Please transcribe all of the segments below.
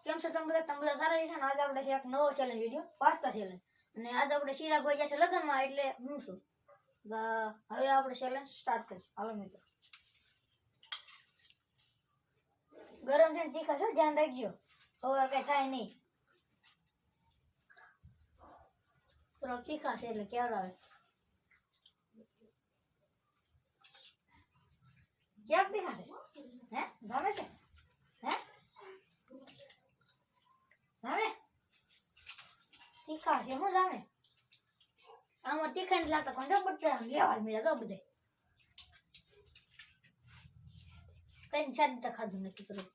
કેમ છો? તમે બધા તમે બધા સારા છે આજે આપણે છે એક નવો ચેલેન્જ વીડિયો, પાસ્તા ચેલેન્જ અને આજે આપણે શિરાગભાઈ જશે લગ્નમાં, એટલે હું છું. હવે આપણે ચેલેન્જ સ્ટાર્ટ કરીશું. હાલો મિત્રો. ગરમ છે ને તીખા છો, ધ્યાન રાખજો. ઓવર કઈ થાય નહીં. થોડો તીખા છે એટલે કેવડ આવે. ક્યાંક છે? હે? ગમે છે હે જામે તીખા છે હું જામે આમાં તીખા લાગતા કોણ બટર લેવા મેળા જો બધે. કઈ ચાર તો ખાધું નથી પેલું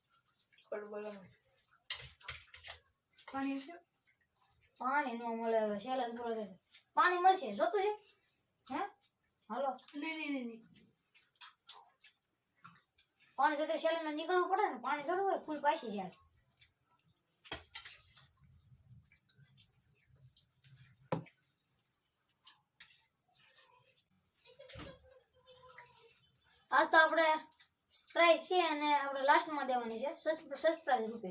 પાણી છે પાણી નો મળે હવે સેલસ બોલે પાણી મળશે જોતું છે? હે? હાલો. નહીં નહીં નહીં પાણી જોતે સેલસમાં નીકળવું પડે ને પાણી થોડું હોય ફૂલ પાછી જાય આ તો આપણે સરપ્રાઈઝ છે અને આપણે લાસ્ટમાં દેવાની છે. સરપ્રાઈઝ રૂપે.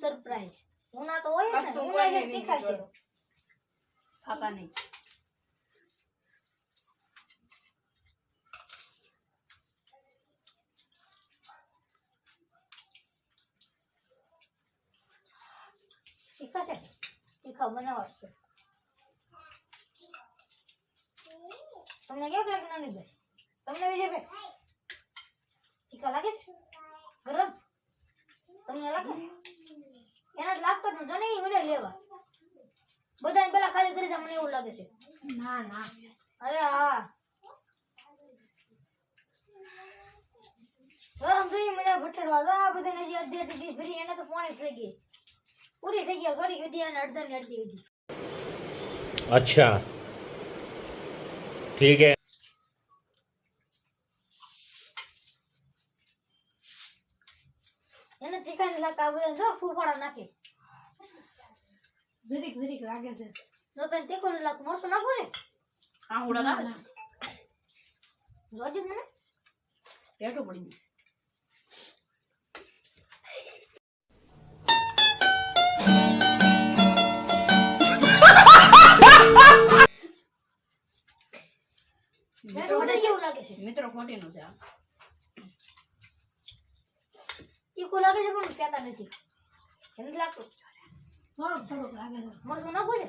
સરપ્રાઈઝ ઉના તો હોય ને ઉના જે નહીં નીકળો. ફાકા નહીં. છે તીખા તમને કેવું લાગે નાની ભાઈ તમને બીજે બે ટીકા લાગે છે? ગરમ. તમને લાગે? એના લાગતો ન જો નહીં મને લેવા. બધાને પેલા ખાલી કરી મને એવું લાગે છે. ના ના. અરે હા. આ બધાને જે અડધી અડધી એને તો પોણી થઈ ગઈ. પૂરી થઈ ગયા ઘડી ઘડી અને અડધા ને અડધી અડધી. અચ્છા. ઠીક ને લાગતા બધા જો ફૂફાડા નાખે. જરીક જરીક લાગે છે. જો તને તે કોણ લાગતું. મરસું નાખવું છે? આંગળા લાગે છે? જોજો મને. પેટો પડી ગયું. મિત્રો ખોટી નું છે તીખું લાગે છે પણ કહેતા નથી. એમ નથી લાગતું. થોડોક થોડોક લાગે છે. મરસું નાખવું છે?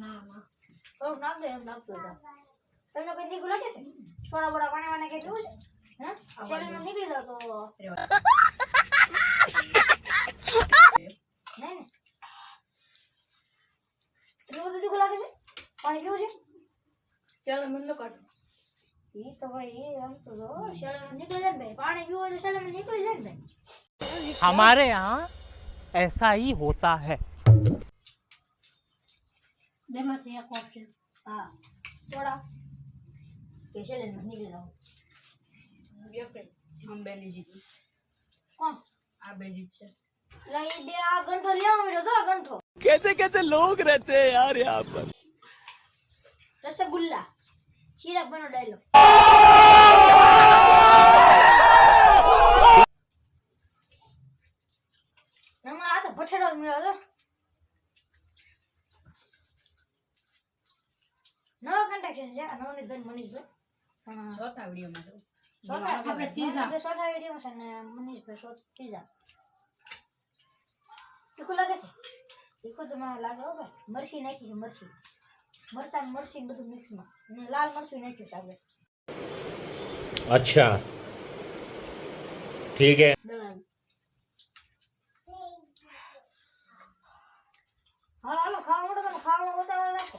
ના ના. થોડુંક નાખ દે એમ લાગતું હતું તો. તમને કોઈ દીકું લાગે છે? થોડા બોડા પાણી વાને કઈ પીવું છે? હે? શરીરમાં નીકળી જાવ તો. નહીં ને? બધું તીખું લાગે છે? પાણી પીવું છે? ચાલો મને કાઢો. એ તો ભાઈ આમ તો શરીરમાં નીકળી જાય ભાઈ. પાણી પીવું હોય તો શરીરમાં નીકળી જાય ભાઈ. हमारे यहाँ ऐसा ही होता है। कैसे कैसे लोग रहते हैं यार यहाँ पर? रसगुल्ला शीरा बनो डायलॉग ને પછેડો મેળો નવો છે જે નવો ને છે. ને મનીષભાઈ ચોથ લાગે છે? ટીકું તો મને લાગે મરસી નાખી છે મરસી મરતા મરસી બધું મિક્સમાં અને લાલ મરસું નાખ્યું છે અચ્છા. ઠીક હે. હાલો ખાવા મોટો તમે ખાવા ઉતાવળ રાખો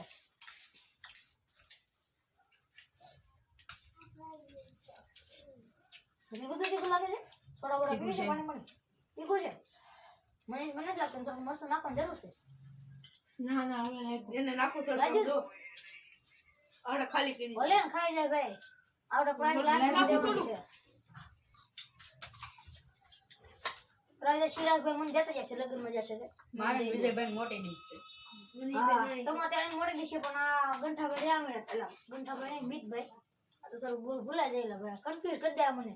હજી બધું તીખું લાગે છે થોડા બોડા પીવી છે પાણી પાણી તીખું છે મને મને જ લાગતું તો મસ્ત નાખવાની જરૂર છે ના ના હવે એને નાખો તો રાજુ. જો આડે ખાલી કરી ભલે ને ખાઈ જાય ભાઈ આપણે પ્રાઇઝ લાખમાં નાખું દેવાનું થોડું. છે પ્રાઇઝ શિરાજભાઈ મને દેતા જશે લગ્નમાં જશે તે. મારે ને વિજયભાઈ મોટી ડીશ છે હા, તમારે પણ આ ગંઠાભાઈ રહ્યા મળ્યા પેલા ગંઠાભાઈ નહીં, મિતભાઈ આ તો થોડું ભૂલ ભૂલા જાય ભાઈ. કન્ફ્યુઝ કરી દે આ મને.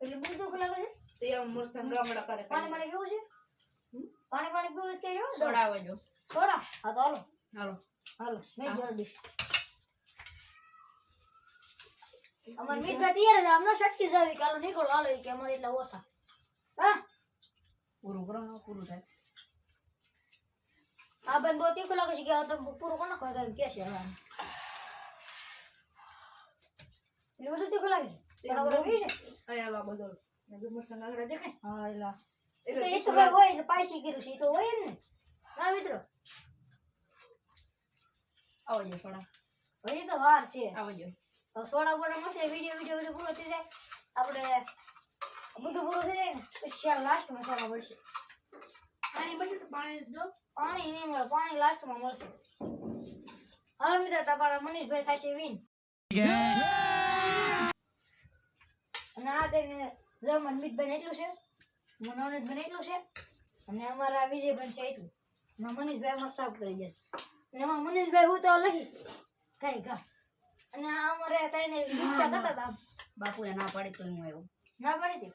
એટલે બહુ દુઃખ લાગે છે? તે આમ કરે પાણી પાણી પીવું છે? પાણી પાણી પીવું છે કે જો સોડા આવે જો. સોડા? હા તો હાલો. હાલો. હાલો. મેં જલ્દી. અમાર મીઠ ભાઈ તૈયાર છે. આમનો શટકી જાવી કે હાલો નીકળો. હાલો કે અમારે એટલા ઓછા. પૂરું કરો ને પૂરું થાય. આ બેન બહુ તીખું લાગે છે કે તો પૂરું કોણ કોઈ કઈ કે છે હવે. એટલે બધું તીખું લાગે બરાબર છે? અહીંયા લા બધો. જો મરચાં ગાગડા દેખાય. હા એલા. એટલે એ તો હોય એટલે પાયસી કર્યું છે એ તો હોય ને. ના મિત્રો? આવો જો હજી તો વાર છે. આવો જો. સોડા બોડા મસ્ત વીડિયો વીડિયો બધું પૂરો થઈ જાય. આપણે બધું ને પછી લાસ્ટમાં સોડા મળશે પાણી તો પાણી દો. પાણી નહીં મળે પાણી લાસ્ટમાં મળશે. હાલો મિત્રો તમારા મનીષભાઈ થશે વિન અને આ તેને જમણ મિતભાઈ એટલું છે મનોજભાઈ એટલું છે અને અમારા વિજયભાઈ છે એટલું. અને મનીષભાઈ અમારે સાફ કરી જશે અને એમાં મનીષભાઈ હું તો લખી કઈ કા અને આ અમારે લિફ્ટા કરતા હતા. બાપુએ ના પાડી તો હું આવ્યો. ના પાડી હતી?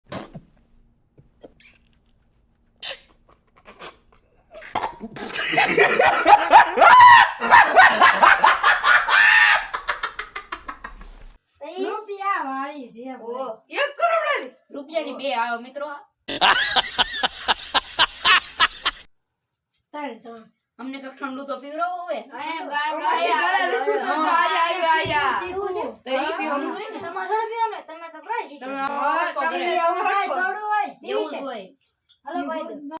પીવી જ છે. હોય. હાલો ભાઈ.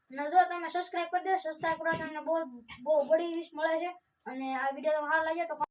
હોય જો તમે સબસ્ક્રાઇબ કરી દો સબસ્ક્રાઇબ કરો તમને બહુ બહુ બડી વીસ મળે છે. અને આ વીડિયો તમને સારો લાગ્યો તો